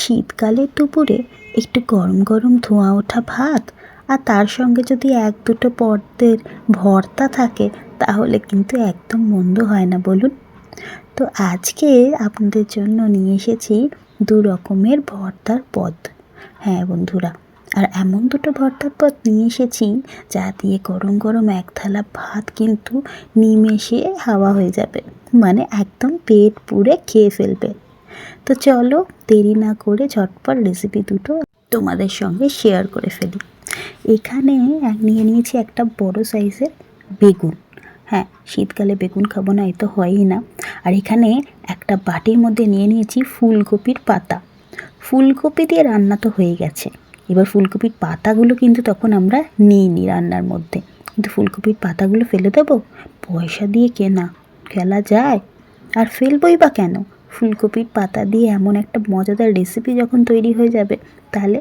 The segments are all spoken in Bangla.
শীতকালের দুপুরে একটু গরম গরম ধোঁয়া ওঠা ভাত আর তার সঙ্গে যদি এক দুটো পদ্মের ভর্তা থাকে, তাহলে কিন্তু একদম মন্দ হয় না, বলুন। তো আজকে আপনাদের জন্য নিয়ে এসেছি দু রকমের ভর্তার পদ। হ্যাঁ বন্ধুরা, আর এমন দুটো ভর্তার পদ নিয়ে এসেছি, যা দিয়ে গরম গরম এক থালা ভাত কিন্তু নিমেষে হাওয়া হয়ে যাবে। মানে একদম পেট পুড়ে খেয়ে ফেলবে। তো চলো দেরি না করে ঝটপট রেসিপি দুটো তোমাদের সঙ্গে শেয়ার করে ফেলি। এখানে নিয়ে নিয়েছি একটা বড় সাইজের বেগুন। হ্যাঁ শীতকালে বেগুন খাব না, এ তো হয়ই না। আর এখানে একটা বাটির মধ্যে নিয়ে নিয়েছি ফুলকপির পাতা। ফুলকপি দিয়ে রান্না তো হয়ে গেছে। এবার ফুলকপির পাতাগুলো কিন্তু তখন আমরা নিইনি রান্নার মধ্যে। কিন্তু ফুলকপির পাতাগুলো ফেলে দেবো? পয়সা দিয়ে কেনা খেলা যায়? আর ফেলবই বা কেন? ফুলকপির পাতা দিয়ে এমন একটা মজাদার রেসিপি যখন তৈরি হয়ে যাবে, তাহলে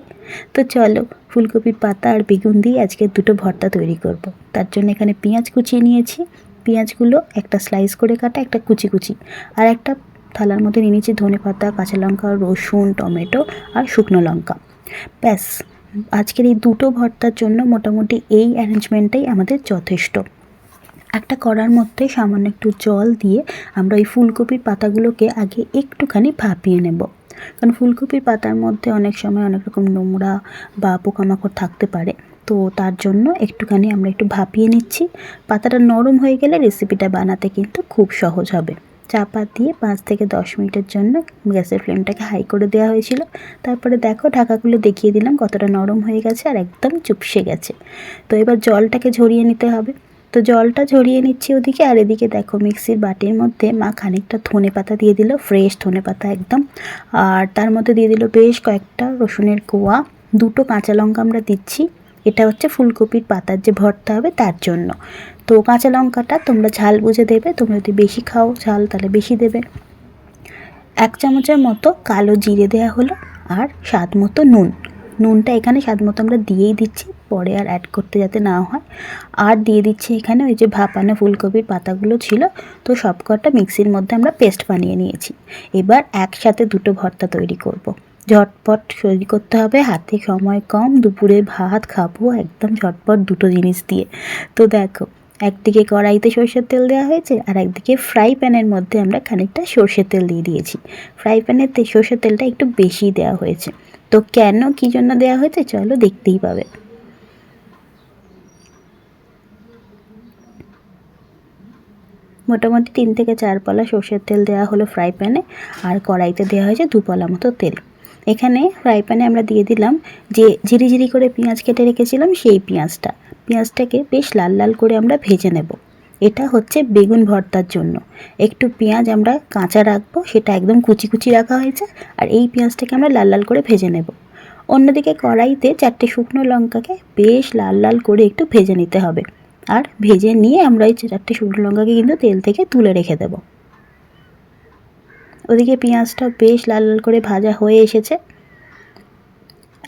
তো চলো ফুলকপির পাতা আর বেগুন দিয়ে আজকে দুটো ভর্তা তৈরি করব। তার জন্য এখানে পেঁয়াজ কুচিয়ে নিয়েছি। পেঁয়াজগুলো একটা স্লাইস করে কাটা, একটা কুচি কুচি। আর একটা থালার মধ্যে নিয়ে নিয়েছি ধনে পাতা, কাঁচা লঙ্কা, রসুন, টমেটো আর শুকনো লঙ্কা। ব্যাস, আজকের এই দুটো ভর্তার জন্য মোটামুটি এই অ্যারেঞ্জমেন্টটাই আমাদের যথেষ্ট। একটা কড়ার মধ্যে সামান্য একটু জল দিয়ে আমরা ওই ফুলকপির পাতাগুলোকে আগে একটুখানি ভাপিয়ে নেব। কারণ ফুলকপির পাতার মধ্যে অনেক সময় অনেক রকম নোংরা বা পোকামাকড় থাকতে পারে। তো তার জন্য একটুখানি আমরা একটু ভাপিয়ে নিচ্ছি। পাতাটা নরম হয়ে গেলে রেসিপিটা বানাতে কিন্তু খুব সহজ হবে। চাপা দিয়ে পাঁচ থেকে দশ মিনিটের জন্য গ্যাসের ফ্লেমটাকে হাই করে দেওয়া হয়েছিল। তারপরে দেখো ঢাকাগুলো দেখিয়ে দিলাম কতটা নরম হয়ে গেছে আর একদম চুপসে গেছে। তো এবার জলটাকে ঝরিয়ে নিতে হবে। তো জলটা ঝরিয়ে নিচ্ছি ওদিকে, আর এদিকে দেখো মিক্সির বাটির মধ্যে মা খানিকটা ধনে পাতা দিয়ে দিল ফ্রেশ ধনে পাতা একদম। আর তার মধ্যে দিয়ে দিল বেশ কয়েকটা রসুনের কোয়া, দুটো কাঁচা লঙ্কা আমরা দিচ্ছি। এটা হচ্ছে ফুলকপির পাতার যে ভর্তা হবে তার জন্য। তো কাঁচা লঙ্কাটা তোমরা ঝাল বুঝে দেবে, তোমরা যদি বেশি খাও ঝাল তাহলে বেশি দেবে। এক চামচের মতো কালো জিরে দেওয়া হলো আর স্বাদ মতো নুন। নুনটা এখানে স্বাদ মতো আমরা দিয়েই দিচ্ছি। পরে আর অ্যাড করতে যাতে না হয়। আর দিয়ে দিচ্ছি এখানে ওই যে ভাপানো ফুলকপির পাতাগুলো ছিল। তো সবকটা মিক্সির মধ্যে আমরা পেস্ট বানিয়ে নিয়েছি। এবার একসাথে দুটো ভর্তা তৈরি করব। ঝটপট তৈরি করতে হবে। হাতে সময় কম। দুপুরে ভাত খাব একদম ঝটপট দুটো জিনিস দিয়ে। তো দেখো, একদিকে কড়াইতে সর্ষের তেল দেওয়া হয়েছে আর একদিকে ফ্রাই প্যানের মধ্যে আমরা খানিকটা সর্ষের তেল দিয়ে দিয়েছি। ফ্রাই প্যানের সর্ষের তেলটা একটু বেশি দেওয়া হয়েছে। তো কেন কী জন্য দেওয়া হয়েছে? চলো দেখতেই পাবে। মোটামুটি তিন থেকে চার পলা সর্ষের তেল দেওয়া হলো ফ্রাই প্যানে আর কড়াইতে দেওয়া হয়েছে দু পলা মতো তেল। এখানে ফ্রাই প্যানে আমরা দিয়ে দিলাম যে ঝিরি ঝিরি করে পেঁয়াজ কেটে রেখেছিলাম সেই পেঁয়াজটা। পেঁয়াজটাকে বেশ লাল লাল করে আমরা ভেজে নেব। এটা হচ্ছে বেগুন ভর্তার জন্য। একটু পেঁয়াজ আমরা কাঁচা রাখব, সেটা একদম কুচি কুচি রাখা হয়েছে, আর এই পেঁয়াজটাকে আমরা লাল লাল করে ভেজে নেব। অন্যদিকে কড়াইতে চারটে শুকনো লঙ্কাকে বেশ লাল লাল করে একটু ভেজে নিতে হবে। আর ভেজে নিয়ে আমরা এই চারটে শুকনো লঙ্কাকে কিন্তু তেল থেকে তুলে রেখে দেব। ওদিকে পেঁয়াজটা বেশ লাল লাল করে ভাজা হয়ে এসেছে।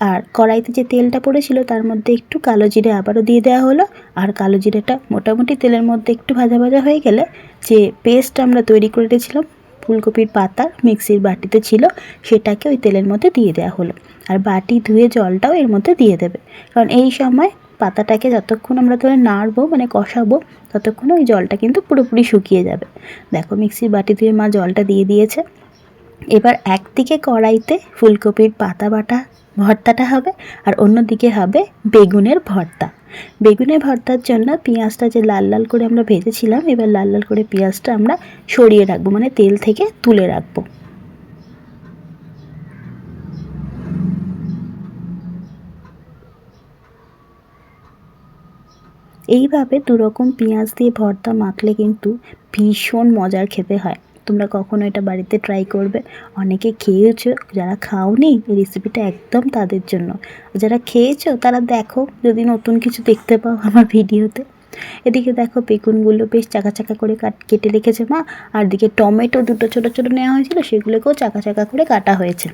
আর কড়াইতে যে তেলটা পড়েছিল তার মধ্যে একটু কালো জিরে আবারও দিয়ে দেওয়া হলো। আর কালো জিরেটা মোটামুটি তেলের মধ্যে একটু ভাজা ভাজা হয়ে গেলে যে পেস্ট আমরা তৈরি করে রেখেছিলাম, ফুলকপির পাতা মিক্সির বাটিতে ছিল, সেটাকে ওই তেলের মধ্যে দিয়ে দেওয়া হলো। আর বাটি ধুয়ে জলটাও এর মধ্যে দিয়ে দেবে। কারণ এই সময় পাতাটাকে যতক্ষণ আমরা ধরে নাড়বো মানে কষাবো, ততক্ষণ ওই জলটা কিন্তু পুরোপুরি শুকিয়ে যাবে। দেখো মিক্সির বাটি ধুয়ে মা জলটা দিয়ে দিয়েছে। এবার একদিকে কড়াইতে ফুলকপির পাতা বাটা ভর্তাটা হবে আর অন্যদিকে হবে বেগুনের ভর্তা। বেগুনের ভর্তার জন্য পেঁয়াজটা যে লাল লাল করে আমরা ভেজেছিলাম, এবার লাল লাল করে পেঁয়াজটা আমরা সরিয়ে রাখব মানে তেল থেকে তুলে রাখব। এইভাবে দুরকম পেঁয়াজ দিয়ে ভর্তা মাখলে কিন্তু ভীষণ মজার খেতে হয়। তোমরা কখনো এটা বাড়িতে ট্রাই করবে? অনেকে খেয়েছো, যারা খাওনি এই রেসিপিটা একদম তাদের জন্য। যারা খেয়েছো, তারা দেখো যদি নতুন কিছু দেখতে পাও আমার ভিডিওতে। এদিকে দেখো বেগুনগুলো বেশ চাকা চাকা করে কাট, কেটে রেখেছে মা। আর দিকে টমেটো দুটো ছোটো ছোটো নেওয়া হয়েছিল, সেগুলোকেও চাকা চাকা করে কাটা হয়েছে।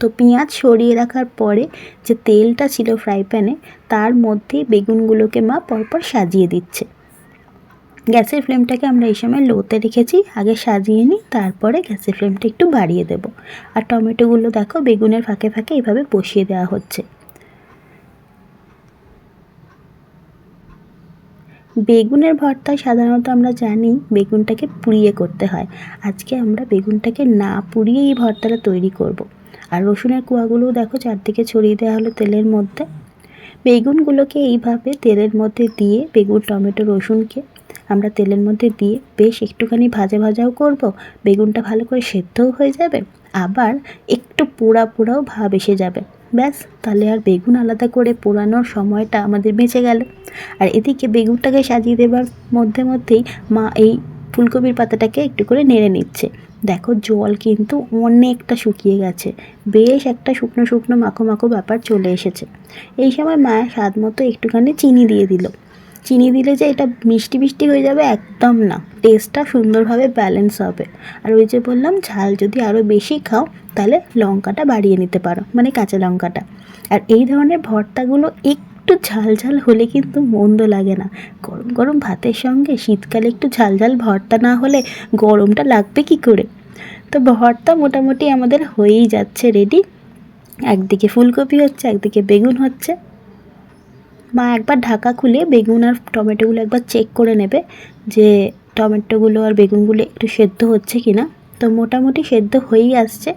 তো পেঁয়াজ সরিয়ে রাখার পরে যে তেলটা ছিল ফ্রাই প্যানে, তার মধ্যে বেগুনগুলোকে মা পরপর সাজিয়ে দিচ্ছে। গ্যাসের ফ্লেমটাকে আমরা এই সময় লোতে রেখেছি, আগে সাজিয়ে নিই, তারপরে গ্যাসের ফ্লেমটা একটু বাড়িয়ে দেব। আর টমেটোগুলো দেখো বেগুনের ফাঁকে ফাঁকে এইভাবে বসিয়ে দেওয়া হচ্ছে। বেগুনের ভর্তায় সাধারণত আমরা জানি বেগুনটাকে পুড়িয়ে করতে হয়। আজকে আমরা বেগুনটাকে না পুড়িয়ে এই ভর্তাটা তৈরি করব। আর রসুনের কুয়াগুলোও দেখো চারদিকে ছড়িয়ে দেওয়া হলো তেলের মধ্যে। বেগুনগুলোকে এইভাবে তেলের মধ্যে দিয়ে, বেগুন, টমেটো, রসুনকে আমরা তেলের মধ্যে দিয়ে বেশ একটুখানি ভাজা ভাজাও করব। বেগুনটা ভালো করে সেদ্ধও হয়ে যাবে, আবার একটু পোড়া পোড়াও ভাব এসে যাবে। ব্যাস, তাহলে আর বেগুন আলাদা করে পোড়ানোর সময়টা আমাদের বেঁচে গেল। আর এদিকে বেগুনটাকে সাজিয়ে দেবার মধ্যে মধ্যেই মা এই ফুলকপির পাতাটাকে একটু করে নেড়ে নিচ্ছে। দেখো জল কিন্তু অনেকটা শুকিয়ে গেছে। বেশ একটা শুকনো শুকনো মাখো মাখো ব্যাপার চলে এসেছে। এই সময় মা স্বাদ মতো একটুখানি চিনি দিয়ে দিল। চিনি দিলে যে এটা মিষ্টি মিষ্টি হয়ে যাবে একদম না। টেস্টটা সুন্দরভাবে ব্যালেন্স হবে। আর ওই যে বললাম, ঝাল যদি আরও বেশি খাও, তাহলে লঙ্কাটা বাড়িয়ে নিতে পারো মানে কাঁচা লঙ্কাটা। আর এই ধরনের ভর্তাগুলো একটু ঝাল ঝাল হলে কিন্তু মন্দ লাগে না। গরম গরম ভাতের সঙ্গে শীতকালে একটু ঝাল ঝাল ভর্তা না হলে গরমটা লাগবে কি করে? তো ভর্তা মোটামুটি আমাদের হয়েই যাচ্ছে রেডি একদিকে ফুলকপি হচ্ছে, একদিকে বেগুন হচ্ছে। মা একবার ঢাকা খুলে বেগুন আর টমেটোগুলো একবার চেক করে নেবে যে টমেটোগুলো আর বেগুনগুলো একটু সেদ্ধ হচ্ছে কি না তো মোটামুটি সেদ্ধ হয়েই আসছে।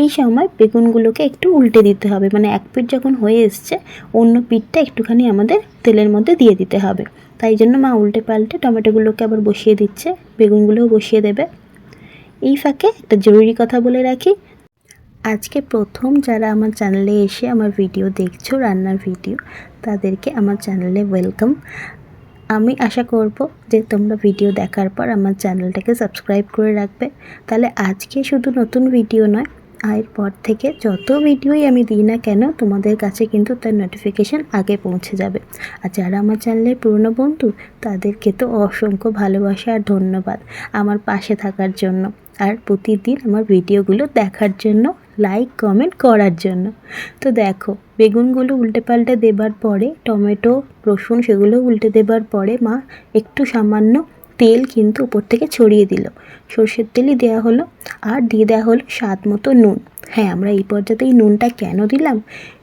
এই সময় বেগুনগুলোকে একটু উল্টে দিতে হবে। মানে এক পিঠ যখন হয়ে এসছে, অন্য পিঠটা একটুখানি আমাদের তেলের মধ্যে দিয়ে দিতে হবে। তাই জন্য মা উল্টে পাল্টে টমেটোগুলোকে আবার বসিয়ে দিচ্ছে, বেগুনগুলোও বসিয়ে দেবে। এই ফাঁকে একটা জরুরি কথা বলে রাখি। আজকে প্রথম যারা আমার চ্যানেলে এসে আমার ভিডিও দেখছ, রান্নার ভিডিও, তাদেরকে আমার চ্যানেলে ওয়েলকাম। আমি আশা করব যে তোমরা ভিডিও দেখার পর আমার চ্যানেলটাকে সাবস্ক্রাইব করে রাখবে। তাহলে আজকে শুধু নতুন ভিডিও নয় এরপর থেকে যত ভিডিওই আমি দিই না কেন, তোমাদের কাছে কিন্তু তার নোটিফিকেশান আগে পৌঁছে যাবে। আর যারা আমার চ্যানেলের পুরনো বন্ধু, তাদেরকে তো অসংখ্য ভালোবাসা আর ধন্যবাদ আমার পাশে থাকার জন্য। আর প্রতিদিন আমার ভিডিওগুলো দেখার জন্য লাইক কমেন্ট করার জন্য। তো দেখো, বেগুনগুলো উল্টে পাল্টে দেবার পরে, টমেটো, রসুন সেগুলো উল্টে দেবার পরে মা একটু সামান্য তেল কিন্তু উপর থেকে ছড়িয়ে দিল। সর্ষের তেলই দেওয়া হলো, আর দিয়ে দেওয়া হলো স্বাদ মতো নুন। হ্যাঁ আমরা এই পর্যায়ে এই নুনটা কেন দিলাম?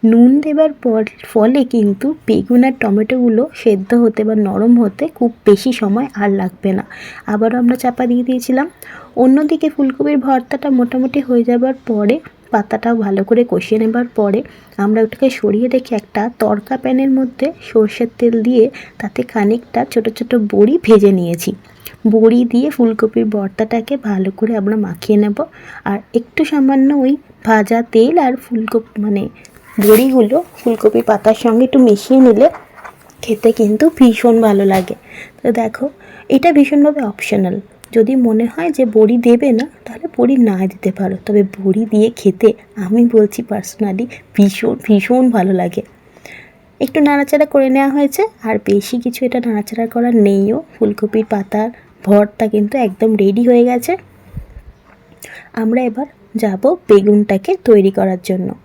নুন দেবার পর, ফলে কিন্তু বেগুন আর টমেটোগুলো সেদ্ধ হতে বা নরম হতে খুব বেশি সময় আর লাগবে না। আবারও আমরা চাপা দিয়ে দিয়েছিলাম। অন্যদিকে ফুলকপির ভর্তাটা মোটামুটি হয়ে যাবার পরে পাতাটাও ভালো করে কষিয়ে নেবার পরে আমরা ওটাকে সরিয়ে রেখে একটা তরকা প্যানের মধ্যে সর্ষের তেল দিয়ে তাতে খানিকটা ছোট ছোট বড়ি ভেজে নিয়েছি। বড়ি দিয়ে ফুলকপির ভর্তাটাকে ভালো করে আমরা মাখিয়ে নেব। আর একটু সামান্য ওই ভাজা তেল আর ফুলকপি মানে বড়িগুলো ফুলকপি পাতার সঙ্গে একটু মিশিয়ে নিলে খেতে কিন্তু ভীষণ ভালো লাগে। তো দেখো, এটা ভীষণভাবে অপশনাল যদি মনে হয় যে বড়ি দেবে না, তাহলে বড়ি না দিতে পারো। তবে বড়ি দিয়ে খেতে আমি বলছি পার্সোনালি ভীষণ ভীষণ ভালো লাগে। একটু নাড়াচাড়া করে নেওয়া হয়েছে, আর বেশি কিছু এটা নাড়াচাড়া করার নেইও। ফুলকপির পাতার ভরটা কিন্তু একদম রেডি হয়ে গেছে। আমরা এবার যাব বেগুনটাকে তৈরি করার জন্য।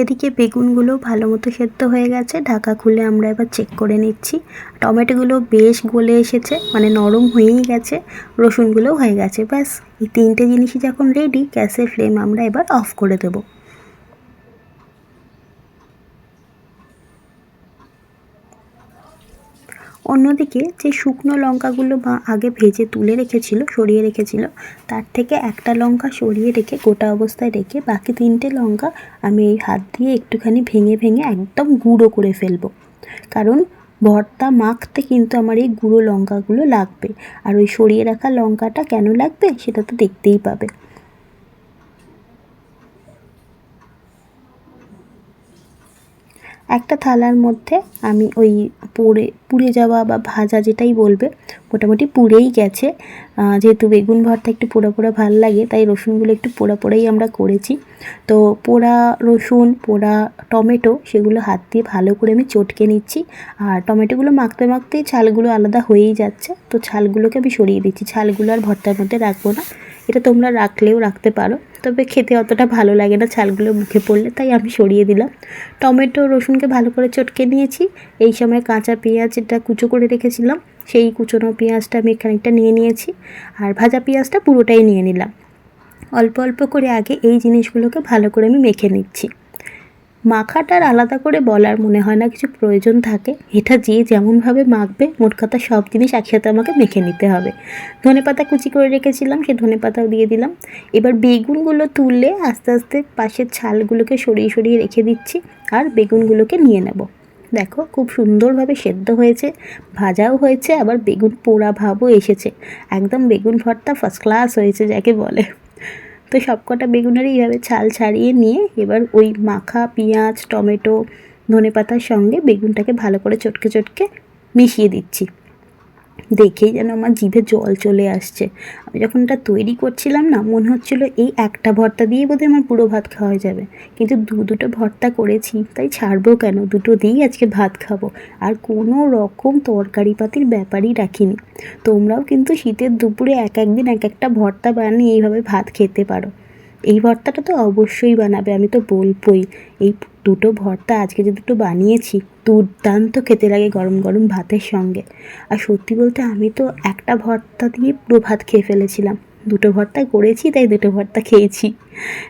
এদিকে বেগুনগুলো ভালো মতো সেদ্ধ হয়ে গেছে। ঢাকা খুলে আমরা এবার চেক করে নিচ্ছি। টমেটোগুলো বেশ গলে এসেছে মানে নরম হয়েই গেছে, রসুনগুলোও হয়ে গেছে, ব্যাস। এই তিনটে জিনিসই যখন রেডি গ্যাসের ফ্লেম আমরা এবার অফ করে দেবো। অন্যদিকে যে শুকনো লঙ্কাগুলো মা আগে ভেজে তুলে রেখেছিল, সরিয়ে রেখেছিল, তার থেকে একটা লঙ্কা সরিয়ে রেখে গোটা অবস্থায় রেখে বাকি তিনটে লঙ্কা আমি এই হাত দিয়ে একটুখানি ভেঙে ভেঙে একদম গুঁড়ো করে ফেলব। কারণ ভর্তা মাখতে কিন্তু আমার এই গুঁড়ো লঙ্কাগুলো লাগবে। আর ওই সরিয়ে রাখা লঙ্কাটা কেন লাগবে সেটা তো দেখতেই পাবে। একটা থালার মধ্যে আমি ওই পুড়ে পুড়ে যাওয়া বা ভাজা যেটাই বলবে মোটামুটি পুড়েই গেছে। যেহেতু বেগুন ভর্তা একটু পোড়া পোড়া ভালো লাগে, তাই রসুনগুলো একটু পোড়া পোড়াই আমরা করেছি। তো পোড়া রসুন, পোড়া টমেটো সেগুলো হাত দিয়ে ভালো করে আমি চটকে নিচ্ছি। আর টমেটোগুলো মাখতে মাখতেই ছালগুলো আলাদা হয়েই যাচ্ছে। তো ছালগুলোকে আমি সরিয়ে দিচ্ছি। ছালগুলো আর ভর্তার মধ্যে রাখব না। এটা তোমরা রাখলেও রাখতে পারো। তবে খেতে অতটা ভালো লাগে না ছালগুলো মুখে পড়লে, তাই আমি সরিয়ে দিলাম। টমেটো রসুনকে ভালো করে চটকে নিয়েছি। এই সময় কাঁচা পেঁয়াজ এটা কুচো করে রেখেছিলাম। সেই কুচোনো পেঁয়াজটা আমি খানিকটা নিয়ে নিয়েছি আর ভাজা পেঁয়াজটা পুরোটাই নিয়ে নিলাম। অল্প অল্প করে আগে এই জিনিসগুলোকে ভালো করে আমি মেখে নিচ্ছি। মাখাটার আলাদা করে বলার মনে হয় না, কিছু প্রয়োজন থাকে। এটা যে যেমনভাবে মাখবে, মোট কথা সব জিনিস একসাথে আমাকে মেখে নিতে হবে। ধনে পাতা কুচি করে রেখেছিলাম সে ধনে পাতাও দিয়ে দিলাম। এবার বেগুনগুলো তুললে আস্তে আস্তে পাশের ছালগুলোকে সরিয়ে সরিয়ে রেখে দিচ্ছি, আর বেগুনগুলোকে নিয়ে নেব। দেখো, খুব সুন্দরভাবে সেদ্ধ হয়েছে, ভাজাও হয়েছে, আবার বেগুন পোড়া ভাবও এসেছে। একদম বেগুন ভর্তা ফার্স্ট ক্লাস হয়েছে যাকে বলে। তো সবকটা বেগুনের এইভাবে ছাল ছাড়িয়ে নিয়ে এবার ওই মাখা পেঁয়াজ, টমেটো ধনে পাতার সঙ্গে বেগুনটাকে ভালো করে চটকে চটকে মিশিয়ে দিচ্ছি। দেখেই যেন আমার জিভে জল চলে আসছে। আমি যখন এটা তৈরি করছিলাম না, মনে হচ্ছিল এই একটা ভর্তা দিয়ে বোধহয় আমার পুরো ভাত খাওয়া যাবে। কিন্তু দু দুটো ভর্তা করেছি, তাই ছাড়বো কেন? দুটো দিয়েই আজকে ভাত খাব। আর কোনো রকম তরকারি পাতির ব্যাপারই রাখিনি। তোমরাও কিন্তু শীতের দুপুরে এক একদিন এক একটা ভর্তা বানিয়ে এইভাবে ভাত খেতে পারো। এই ভর্তাটা তো অবশ্যই বানাবে, আমি তো বলবই। এই দুটো ভর্তা আজকে যে দুটো বানিয়েছি, দুর্দান্ত খেতে লাগে গরম গরম ভাতের সঙ্গে। আর সত্যি বলতে আমি তো একটা ভর্তা দিয়ে পুরো ভাত খেয়ে ফেলেছিলাম। দুটো ভর্তা করেছি, তাই দুটো ভর্তা খেয়েছি।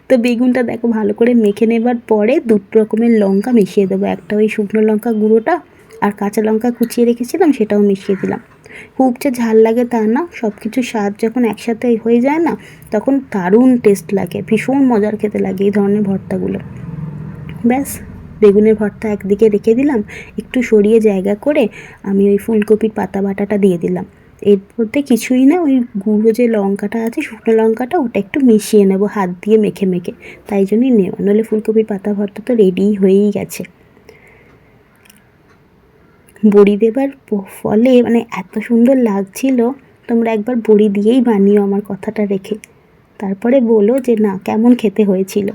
তো বেগুনটা দেখো ভালো করে মেখে নেবার পরে দুটো রকমের লঙ্কা মিশিয়ে দেবো। একটা ওই শুকনো লঙ্কা গুঁড়োটা আর কাঁচা লঙ্কা কুচিয়ে রেখেছিলাম, সেটাও মিশিয়ে দিলাম। খুব যে ঝাল লাগে তা না সব কিছু স্বাদ যখন একসাথে হয়ে যায় না, তখন দারুণ টেস্ট লাগে। ভীষণ মজার খেতে লাগে এই ধরনের ভর্তাগুলো। ব্যাস, বেগুনের ভর্তা একদিকে রেখে দিলাম, একটু সরিয়ে জায়গা করে আমি ওই ফুলকপির পাতা বাটাটা দিয়ে দিলাম। এর মধ্যে কিছুই না, ওই গুঁড়ো যে লঙ্কাটা আছে, শুকনো লঙ্কাটা, ওটা একটু মিশিয়ে নেব, হাত দিয়ে মেখে মেখে। তাই জন্যই নেওয়া, নইলে ফুলকপির পাতা ভর্তা তো রেডিই হয়েই গেছে। বড়ি দেবার ফলে মানে এত সুন্দর লাগছিল, তোমরা একবার বড়ি দিয়েই বানিও আমার কথাটা রেখে। তারপরে বলো যে, না, কেমন খেতে হয়েছিল?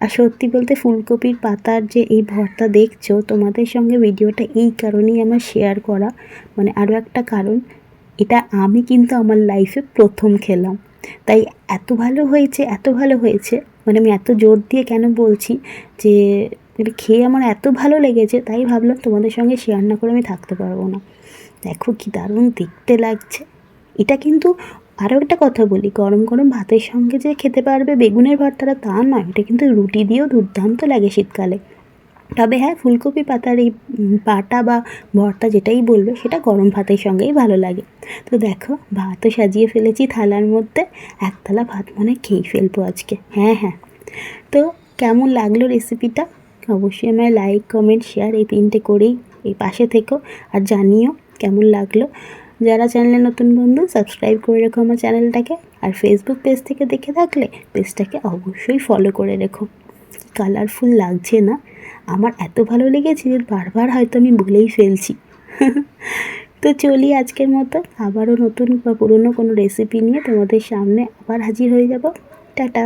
আর সত্যি বলতে ফুলকপির পাতার যে এই ভর্তা দেখছ, তোমাদের সঙ্গে ভিডিওটা এই কারণেই আমার শেয়ার করা। মানে আরও একটা কারণ, এটা আমি কিন্তু আমার লাইফে প্রথম খেলাম। তাই এত ভালো হয়েছে, এত ভালো হয়েছে। মানে আমি এত জোর দিয়ে কেন বলছি যে এটা খেয়ে আমার এত ভালো লেগেছে, তাই ভাবলাম তোমাদের সঙ্গে শেয়ার না করে আমি থাকতে পারব না। দেখো কি দারুণ দেখতে লাগছে। এটা কিন্তু আরও একটা কথা বলি, গরম গরম ভাতের সঙ্গে যে খেতে পারবে বেগুনের ভর্তাটা তা নয় এটা কিন্তু রুটি দিয়েও দুর্দান্ত লাগে শীতকালে। তবে হ্যাঁ ফুলকপি পাতার এই পাটা বা ভর্তা যেটাই বলবে সেটা গরম ভাতের সঙ্গেই ভালো লাগে। তো দেখো, ভাতও সাজিয়ে ফেলেছি থালার মধ্যে, একতলা ভাত মনে খেয়েই ফেলব আজকে। হ্যাঁ হ্যাঁ। তো কেমন লাগল রেসিপিটা অবশ্যই আমায় লাইক কমেন্ট শেয়ার এই তিনটে করেই এই পাশে থেকো, আর জানিও কেমন লাগল। যারা চ্যানেলে নতুন বন্ধু সাবস্ক্রাইব করে রেখো আমার চ্যানেলটাকে। আর ফেসবুক পেজ থেকে দেখে থাকলে পেজটাকে অবশ্যই ফলো করে রেখো। কালারফুল লাগছে না। আমার এত ভালো লেগেছে যে বারবার হয়তো আমি ভুলেই ফেলছি। তো চলি আজকের মতো। আবারও নতুন বা পুরনো কোনো রেসিপি নিয়ে তোমাদের সামনে আবার হাজির হয়ে যাব। টাটা!